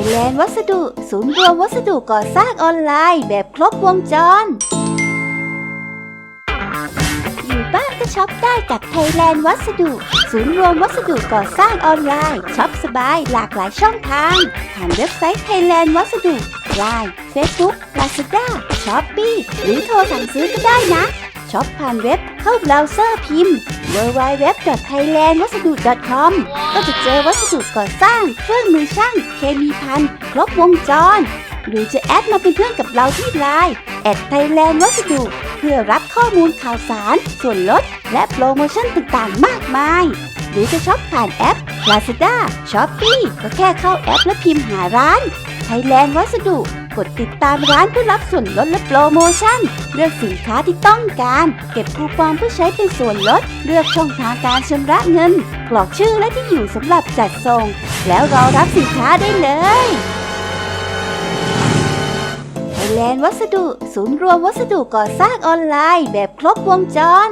ยแลนด์วัสดุ ศูนย์รวมวัสดุก่อสร้างออนไลน์ แบบครบวงจร อยู่บ้านก็ช็อปได้กับไทยแลนด์วัสดุ ศูนย์รวมวัสดุก่อสร้างออนไลน์ช็อปสบายหลากหลายช่องทางผ่านเว็บไซต์ไทยแลนด์วัสดุ Line Facebook Lazada Shopee หรือโทรสั่งซื้อก็ได้นะ ช็อปผ่านเว็บเข้าเบราว์เซอร์พิมพ์ www.thailandwasadu.com ก็จะเจอวัสดุก่อสร้าง เครื่องมือช่าง เคมีพันครบวงจร หรือจะแอดมาเป็นเพื่อนกับเราที่ไลน์แอดไทยแลนด์วัสดุเพื่อรับข้อมูลข่าวสาร ส่วนลด และโปรโมชั่นต่างๆ มากมาย หรือจะช็อปผ่านแอป Lazada, Shopee ก็แค่เข้าแอปและพิมพ์หาร้าน ไทยแลนด์วัสดุ กดติดตามร้านเพื่อรับส่วนลดและโปรโมชั่น เลือกสินค้าที่ต้องการ เก็บคูปองเพื่อใช้เป็นส่วนลด เลือกช่องทางการชำระเงิน กรอกชื่อและที่อยู่สำหรับจัดส่ง แล้วรอรับสินค้าได้เลยไทยแลนด์วัสดุ ศูนย์รวมวัสดุก่อสร้างออนไลน์แบบครบวงจร